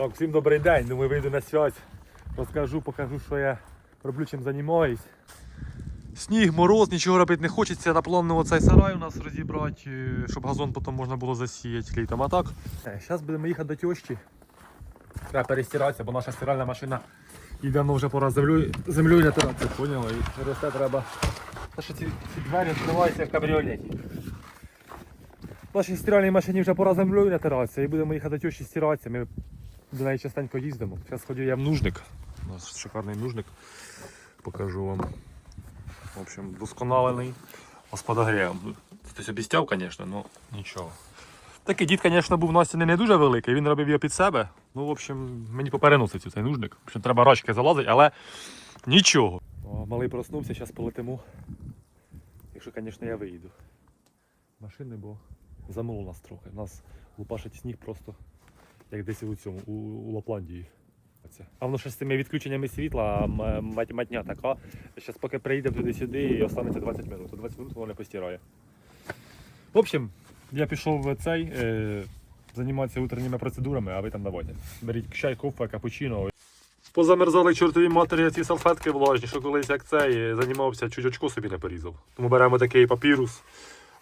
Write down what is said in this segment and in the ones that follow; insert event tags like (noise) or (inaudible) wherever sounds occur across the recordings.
Так, всім добрий день. Думаю, вийду на связь. Розкажу, покажу, що я роблю, чим займаюсь. Сніг, мороз, нічого робити не хочеться. На цей сарай у нас розібрати, е, щоб газон потім можна було засіяти літом. А так, зараз будемо їхати до тещі. Треба перестиратися, бо наша стиральна машина і давно вже пора землю, землю натиратися, поняли? І це треба. Та що ці, ці двері відкриваються в кабріолеті. Нашій стиральній машині вже пора землею натиратися і будемо їхати до тещі стиратися. Ми до неї частенько їздимо. Зараз ходю я в нужник. У нас шикарний нужник. Покажу вам. В общем, досконалений господогрєм. Хтось обіцяв, звісно, але нічого. Такий дід, звісно, був Насті не дуже великий, він робив його під себе. Ну, в общем, мені попереноситься цей нужник. В общем, треба рачки залазити, але нічого. О, малий проснувся, зараз полетимо. Якщо, звісно, я виїду. Машини, бо замило нас трохи. Нас лупашить сніг просто як десь у цьому, у, у Лапландії. А воно ще з цими відключеннями світла, матня така. Зараз поки приїдемо туди-сюди і останеться 20 минут. 20 минут воно не постирає. В общем, я пішов в цей е, займатися утренніми процедурами, а ви там давайте. Беріть чай, кофе, капучино. Позамерзали чортові матері ці салфетки влажні, що колись як цей займався, чуть очко собі не порізав. Тому беремо такий папірус,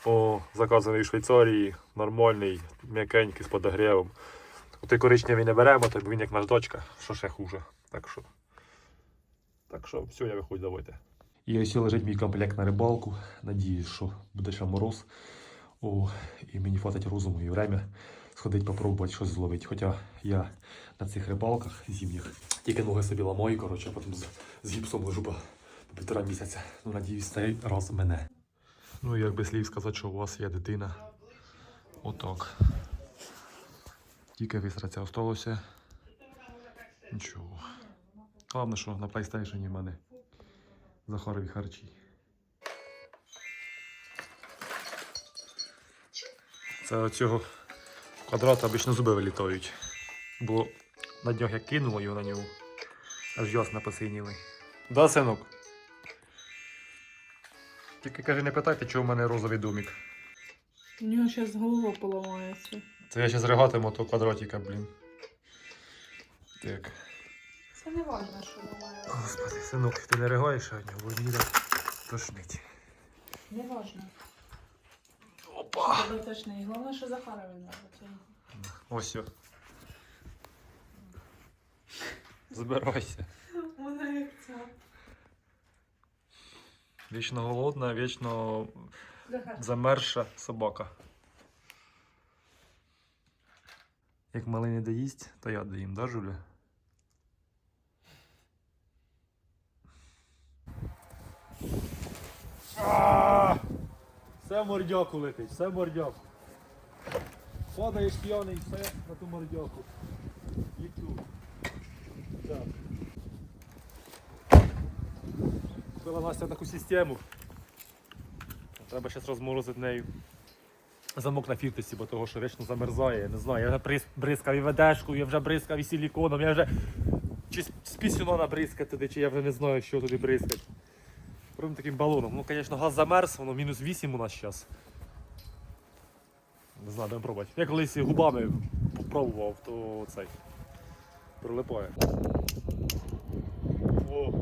о, заказаний в Швейцарії, нормальний, м'якенький, з подогрівом. Той коричневий не беремо, так він як наш дочка, що ще хуже. Так що, так що, все, я виходжу, давайте. І ось лежить мій комплект на рибалку. Надіюсь, що буде ще мороз. О, і мені хватить розуму і время сходити попробувати щось зловити. Хоча я на цих рибалках зимніх тільки ноги собі ламаю, коротше, а потім з, з гіпсом лежу по, по півтора місяця. Ну, надіюсь, цей раз мене. Ну, як би слів сказати, що у вас є дитина. Отак. Тільки висратися осталося. Нічого. Головне, що на PlayStation в мене Захарові харчі. Це оцього квадрата обично зуби вилітають. Бо на днях як кинуло його на нього. Аж ясно посиніли. Да, синок? Тільки каже, не питайте, чого в мене розовий домик. У нього зараз голова поламається. Це я ще зригатиму того квадратика, блін. Так. Це не важно, що ламається. Господи, синок, ти не ригаєш сьогодні, бо так тошнить. Не важно. Опа! Тебе не. Головне, що Захара він робить. Ось. о. Збирайся. Вона як ця. Вічно голодна, вічно Захар. замерша собака. Як малий не доїсть, то я доїм, да, Жуля? Все в мордяку летить, все в мордяку. Падаєш п'яний, все на ту мордяку. Ліцю. Так. Купила Настя таку систему. Треба зараз розморозити нею замок на фіртисі, бо того, що вічно замерзає. Я не знаю, я вже бризкав і ведешкою, я вже бризкав і силіконом, я вже чи з- пісюна набризкати туди, чи я вже не знаю, що туди бризкати. Прям таким балоном. Ну, звісно, газ замерз, воно мінус 8 у нас зараз. Не знаю, будемо пробувати. Я колись губами пробував, то цей. Прилипає. О.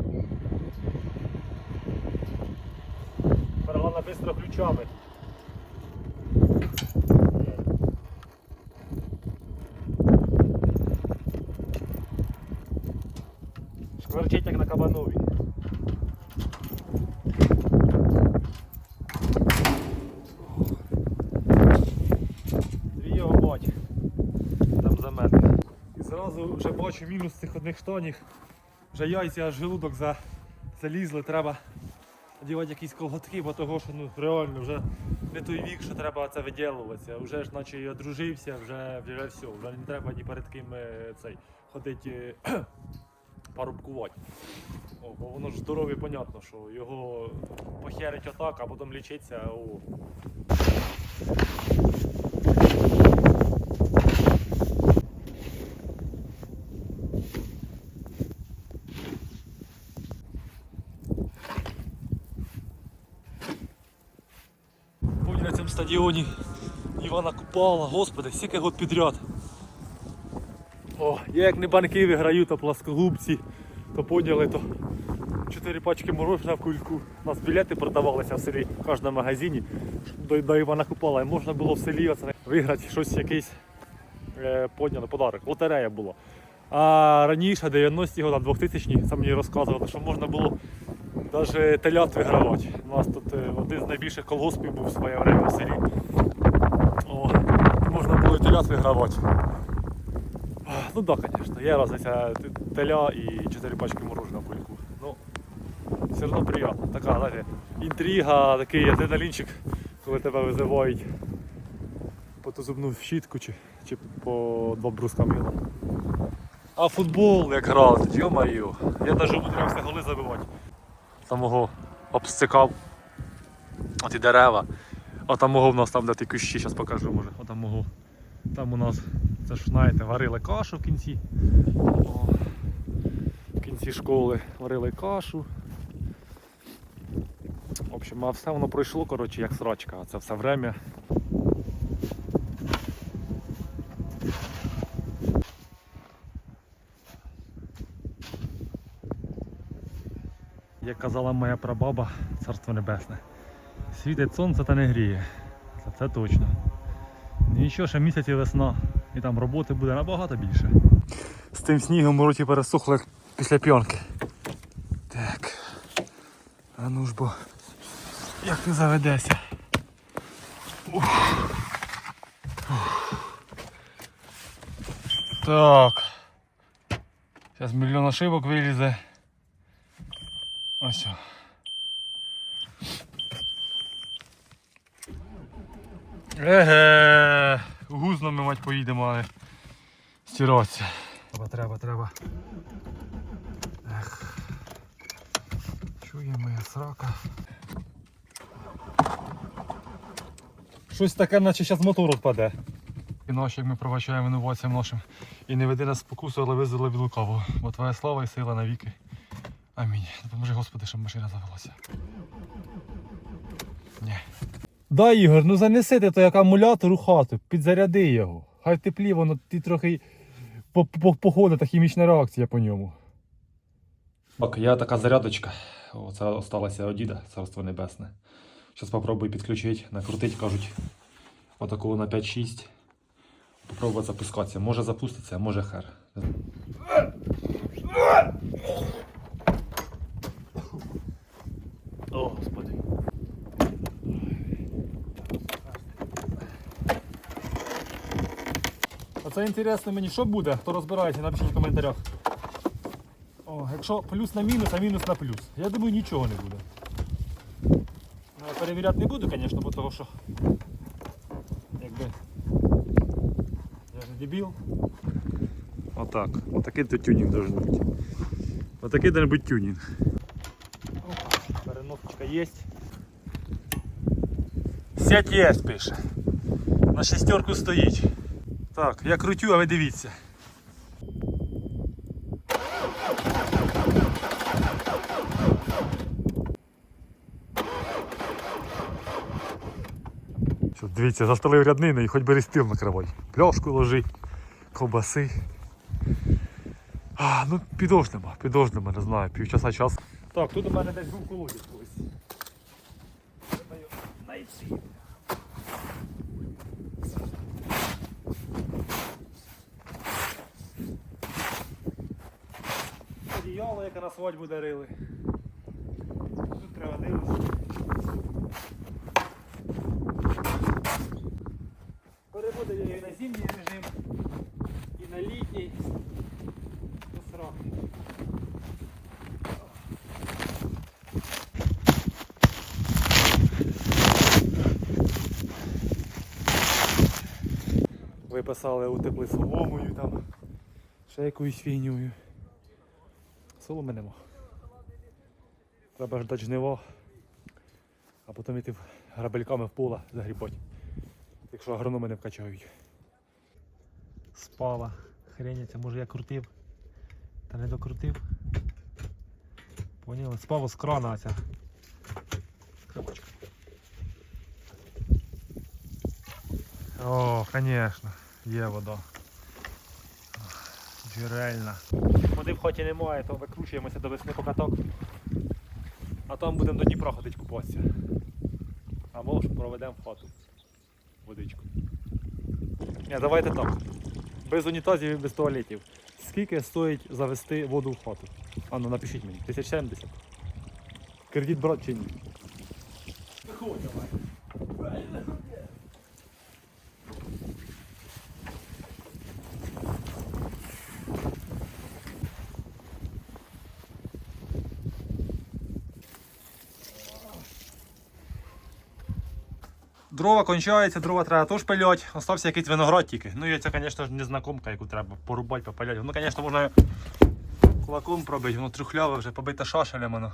Головне швидко ключами. Як. Дві його бать. Там за метр. І зразу вже бачу мінус цих одних штанів. Вже яйця аж желудок за... залізли, треба одягати якісь колготки, бо того, що ну, реально вже не той вік, що треба це виділуватися. Вже ж наче і одружився, вже, вже все, вже не треба ні перед ким е, цей, ходити е, парубкувати. О, бо воно ж здоров'я, понятно, що його похерить отак, а потім лічиться. О. На цьому стадіоні Івана Купала, господи, скільки год підряд. Я як не банки виграю, то пласкогубці, то поділи, то 4 пачки мороженого в кульку. У нас білети продавалися в селі в кожному магазині. До, до Івана Купала. І можна було в селі оце виграти щось якийсь е, подняли, подарок. Лотерея була. А раніше, 90-ті роки, 2000 ті це мені розказували, що можна було навіть телят вигравати. У нас тут е, один з найбільших колгоспів був в своє время в селі. О, можна було і телят вигравати. Ну так, да, звісно, є різниця теля і 4 пачки мороженого в кульку. Ну, все одно приємно. Така, знаєте, інтрига, такий адреналінчик, коли тебе визивають по ту зубну щітку чи, чи по два бруска мила. А футбол як грати, йо-моє. Я навіть умудрився голи забивати. Самого обстикав. От і дерева. А там мого в нас там де ті кущі, зараз покажу може. А там мого. Там у нас, це ж знаєте, варили кашу в кінці. О, в кінці школи варили кашу. В общем, а все воно пройшло, коротше, як срачка, це все время. Як казала моя прабаба, царство небесне. Світить сонце та не гріє. Це, це точно. Нічого, ще місяць і весна. І там роботи буде набагато більше. З тим снігом роті пересохло як після п'янки. Так. А ну ж бо. Як ти заведешся? Так. Зараз мільйон ошибок вилізе. Ось. Еге, гузно ми мать поїдемо, але стиратися. Треба, треба, треба. Ех. Чує моя срака. Щось таке, наче зараз мотор відпаде. І ночі, як ми пробачаємо винуватцям нашим. І не веди нас спокусу, але визволи від лукавого. Бо твоя слава і сила навіки. Амінь. Допоможи Господи, щоб машина завелася. Да, Ігор, ну занеси ти той акумулятор у хату, підзаряди його. Хай теплі, воно ти трохи по- по- походить та хімічна реакція по ньому. Так, я така зарядочка. О, це осталося від діда, царство небесне. Зараз попробую підключити, накрутить, кажуть, отакого на 5-6. Попробувати запускатися. Може запуститься, а може хер. О, господи. це інтересно мені, що буде, хто розбирається, напишіть в коментарях. О, якщо плюс на мінус, а мінус на плюс. Я думаю, нічого не буде. Ну, я перевіряти не буду, звісно, бо того що. Якби. Я ж не дебіл. Отак. Отакий то тюнінг должен бути. Отакий должен бути тюнінг. Опа, переносочка є. Сядь є, пише. На шестерку стоїть. Так, я крутю, а ви дивіться. Що, дивіться, застелив ряднину і хоч бери стіл накривай. Пляшку ложи, ковбаси. А, ну підождемо, підождемо, не знаю, півчаса час. Так, тут у мене десь був колодязь колись. Треба його знайти. Яке на свадьбу дарили. Тут треба дивитися. Переводив я її на зимній режим і на літній. До сроки. Виписали утепли соломою там, ще якоюсь фігньою. Соломи нема. Треба ждати жниво, а потім йти грабельками в поле загрібати. Якщо агрономи не вкачають. Спала. Хреняться, може я крутив. Та не докрутив. Поняли? Спала з крана ця. Крапочка. О, звісно, є вода. Джерельна. Води в хаті немає, то викручуємося до весни по каток. А там будемо до Дніпра ходити купатися. А може проведемо в хату. Водичку. Ні, давайте так. Без унітазів і без туалетів. Скільки стоїть завести воду в хату? А ну напишіть мені. 1070. Кредит брат чи ні? Виходь давай. Дрова кончаються, дрова треба теж пилять. Остався якийсь виноград тільки. Ну і це, звісно незнакомка, яку треба порубати, попиляти. Ну, звісно, можна кулаком пробити, воно трюхляве вже, побите шашелем воно.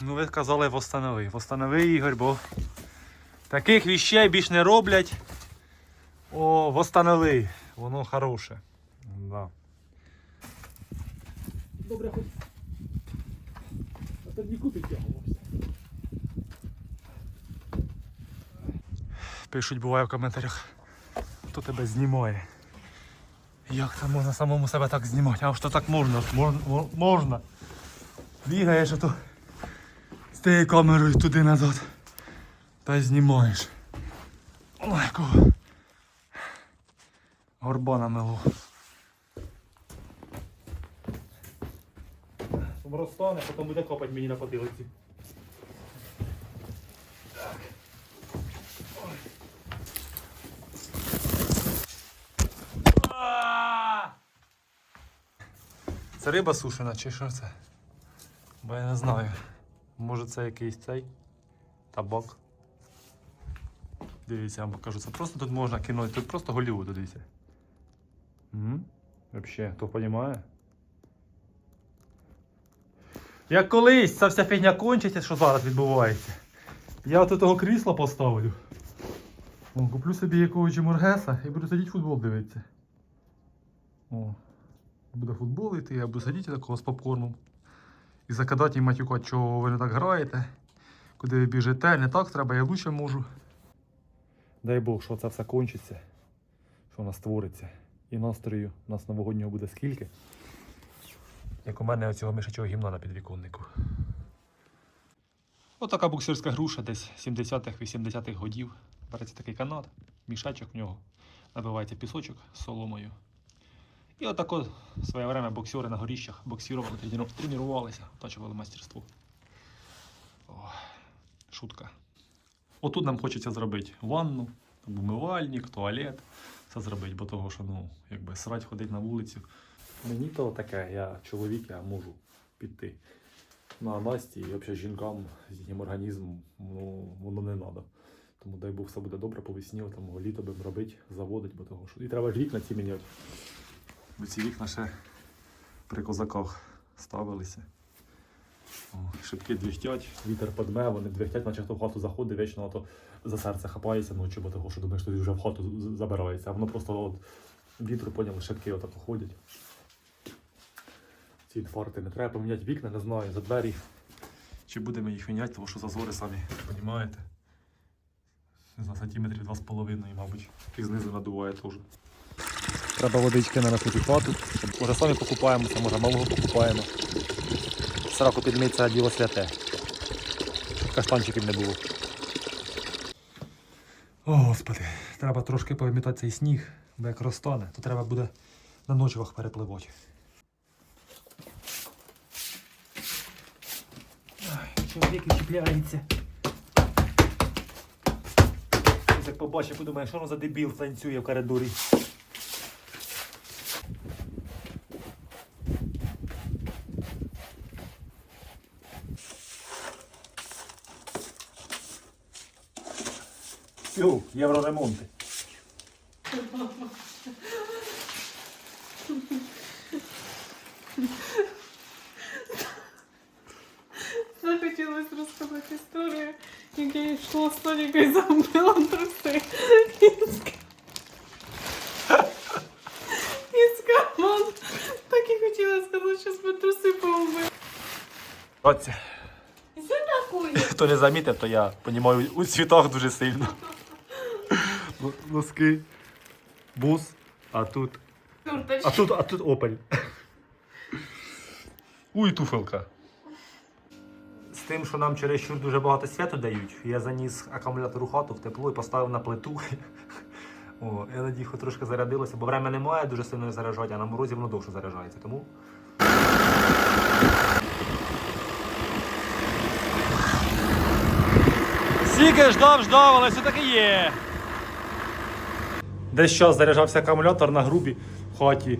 Ну ви сказали восстанови. Восстанови, Ігор, бо таких віщей більш не роблять. О, восстанови. Воно хороше. Да. Добре, хоч. А тоді купить його. Пишуть буває в коментарях, хто тебе знімає. Як це можна самому себе так знімати? А що так можна? Можна. можна. Бігаєш ото з тією камерою туди назад. Та й знімаєш. Ой, кого. Горба намело. Розтане, потім буде копати мені на потилиці. Це риба сушена чи що це? Бо я не знаю. Може це якийсь цей табак. Дивіться, я вам покажу. Це просто тут можна кинути. Тут просто Голлівуд, дивіться. Взагалі, хто розуміє? Як колись ця вся фігня кончиться, що зараз відбувається. Я от того крісла поставлю. О, куплю собі якогось Мургеса і буду сидіти футбол дивитися. О, буде футбол йти, буду сидіти такого з попкорном. І закидати і матюкати, чого ви не так граєте, куди ви біжите, не так треба, я лучше можу. Дай Бог, що це все кончиться, що у нас створиться. І настрою у нас новогоднього буде скільки. Як у мене оцього мишачого гімна на підвіконнику. Отака буксирська груша десь 70-х, 80-х годів. Береться такий канат, мішачок в нього, набивається пісочок з соломою. І отако в своє время боксери на горіщах боксірували, тренувалися, точували мастерство. О, шутка. Отут нам хочеться зробити ванну, там умивальник, туалет. Це зробити, бо того, що ну, якби срать ходить на вулицю. Мені то таке, я чоловік, я можу піти. Ну, а Насті і взагалі жінкам з їхнім організмом ну, воно не треба. Тому дай Бог все буде добре по весні, там літо будемо робити, заводити, бо того, що. І треба ж вікна ці міняти. Бо ці вікна ще при козаках ставилися. О, шибки двіхтять, вітер подме, вони двіхтять, наче хто в хату заходить, вічно то за серце хапається ночі, бо того, що думаєш, що вже в хату забирається. А воно просто от вітру поняли, шибки отак ходять. Ці фарти не треба поміняти вікна, не знаю, за двері. Чи будемо їх міняти, тому що зазори самі, розумієте? Знаю, сантиметрів 2,5, мабуть. І знизу надуває теж. Треба водички в хату. Може самі покупаємося, може малого покупаємо. Сраку підмиться діло святе. Каштанчиків не було. О, господи, треба трошки повимітати цей сніг, бо як розтане, то треба буде на ночвах перепливати. Чоловік чіпляється. Як побачив, подумає, що воно за дебіл танцює в коридорі. Все, євроремонти. Захотілося розказати історію, як я йшла з Толіка і забила труси. Із карман. Так і хотіла сказати, що ми труси поубили. Оце. Хто не замітив, то я понімаю у цвітах дуже сильно. Носки, бус, а тут. А тут, а тут опель. Уй, туфелка. З тим, що нам чересчур дуже багато світу дають, я заніс акумулятор у хату в тепло і поставив на плиту. О, я надію, хоч трошки зарядилося, бо время немає дуже сильно заряджати, а на морозі воно довше заряджається. Тому. Сіки ждав, ждав, але все-таки є. Десь час заряджався акумулятор на грубі в хаті.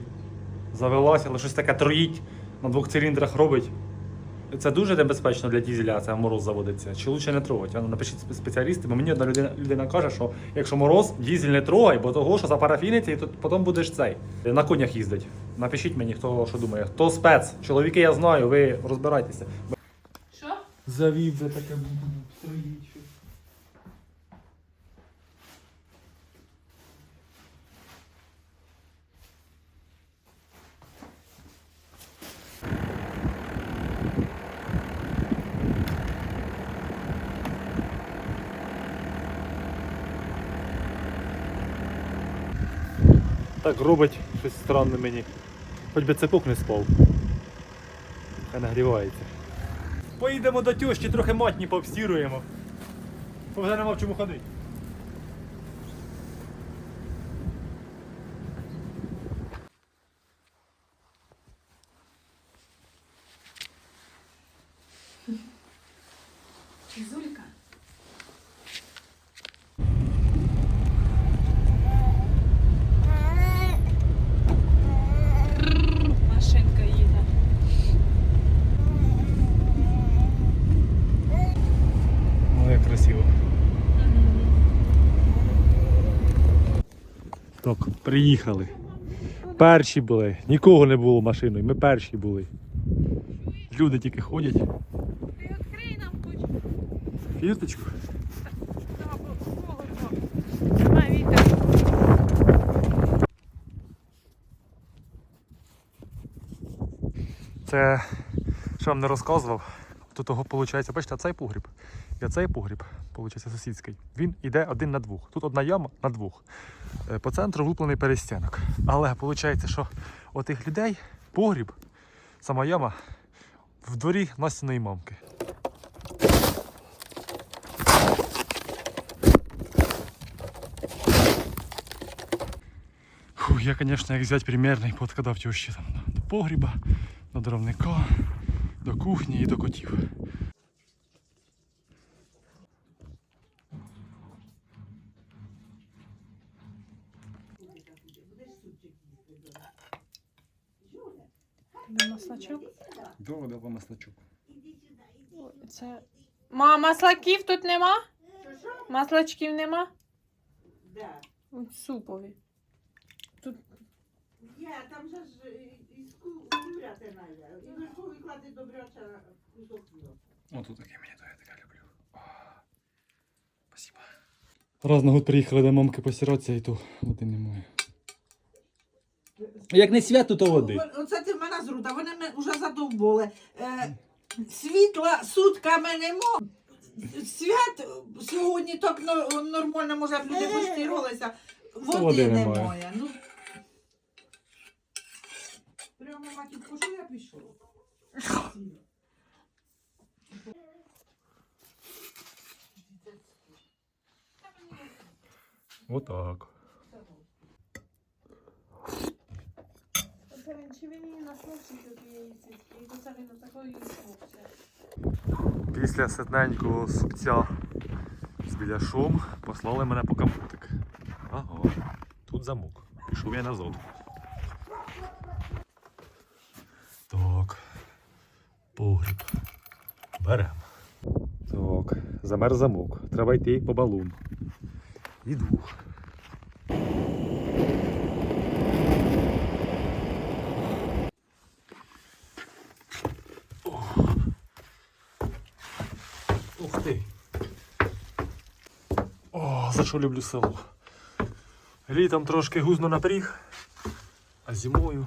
Завелося, але щось таке троїть на двох циліндрах робить. Це дуже небезпечно для дізеля, це мороз заводиться. Чи лучше не трогати? Напишіть спеціалісти, бо мені одна людина, людина каже, що якщо мороз, дізель не трогай, бо того, що запарафіниться, і тут потім будеш цей. На конях їздить. Напишіть мені, хто що думає. Хто спец? Чоловіки я знаю, ви розбирайтеся. Що? Завів де таке Так робить щось странне мені. Хоч би цепок не спав. Хай нагрівається. Поїдемо до тьощі, трохи матні повстіруємо. Бо вже нема в чому ходити. Зулька. Машинка їде. Ну як красиво. Так, приїхали. Перші були. Нікого не було машиною. Ми перші були. Люди тільки ходять. Ти відкрий нам хоч. Фірточку. Це що вам не розказував. Тут того виходить, бачите, цей погріб і цей погріб, виходить, сусідський. Він йде один на двох. Тут одна яма на двох. Е, По центру влуплений перестінок. Але виходить, що у тих людей погріб, сама яма в дворі Настіної мамки. Фу, я, конечно, як взять примерний подкадав тещі там до погріба, до дровника, до кухні і до котів. Доводи по маслачок. Це... Ма, маслаків тут нема? Маслачків нема? Да. От Супові. Тут Є, там же ж із куряти надо. І верху виклади добряча кусок м'яса. Таке мені то я таке люблю. О, Спасибо. Раз на год приїхали до мамки посиратися і то води немає. Як не свято, то води. Оце ти мене зруда, вони мене вже задовбали. Е, світла сутками нема. Свят сьогодні так но- нормально, може, б люди постиралися. Води, Води немає. немає. Ну, прямо матінко, що я пішов? Отак. На хлопці тут їздить, і до до такої. Після ситненького супця з біляшом послали мене по капутик. Ага, тут замок. Пішов я назад. Так. Погріб. Берем. Так, замер замок. Треба йти по балун. Ух ти. О, за що люблю село. Літом трошки гузно напріг, а зимою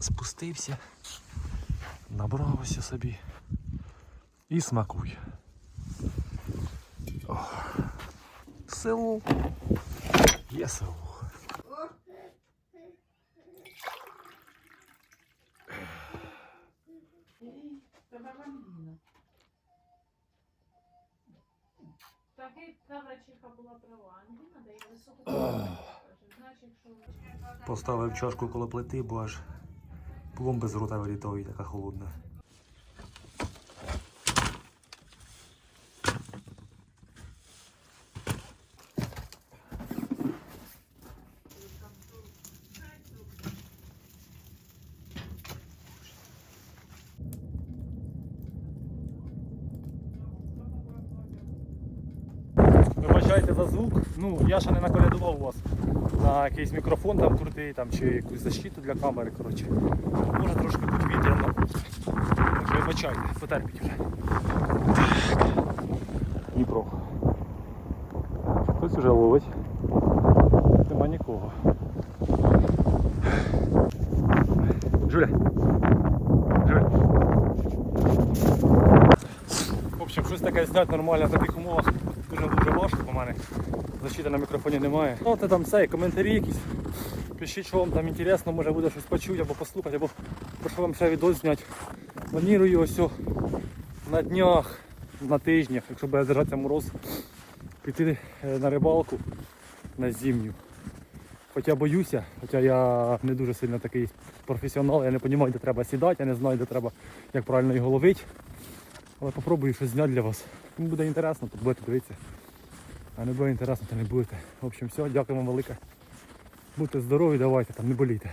спустився, набрався собі і смакуй. Село. Є село. (clears throat) Поставив чашку коло плити, бо аж пломби з рота вилітають, така холодна. Вибачайте за звук. Ну, я ще не наколядував вас на якийсь мікрофон там крутий там, чи якусь защиту для камери. коротше. Може трошки бути вітряно. Так що вибачайте, потерпіть вже. Дніпро. Хтось вже ловить. Нема нікого. Жуля. Жуля. В общем, щось таке зняти нормально в таких умовах дуже дуже важко по мене. Защити на мікрофоні немає. Ну, це там все, коментарі якісь. Пишіть, що вам там інтересно, може буде щось почути або послухати, або про що вам ще відео зняти. Планую ось на днях, на тижнях, якщо буде держатися мороз, піти е, на рибалку на зимню. Хоча боюся, хоча я не дуже сильно такий професіонал, я не розумію, де треба сідати, я не знаю, де треба, як правильно його ловити. Але попробую щось зняти для вас. Кому буде інтересно, то будете дивитися. А не буде інтересно, то не будете. В общем, все, дякую вам велике. Будьте здорові, давайте там, не болійте.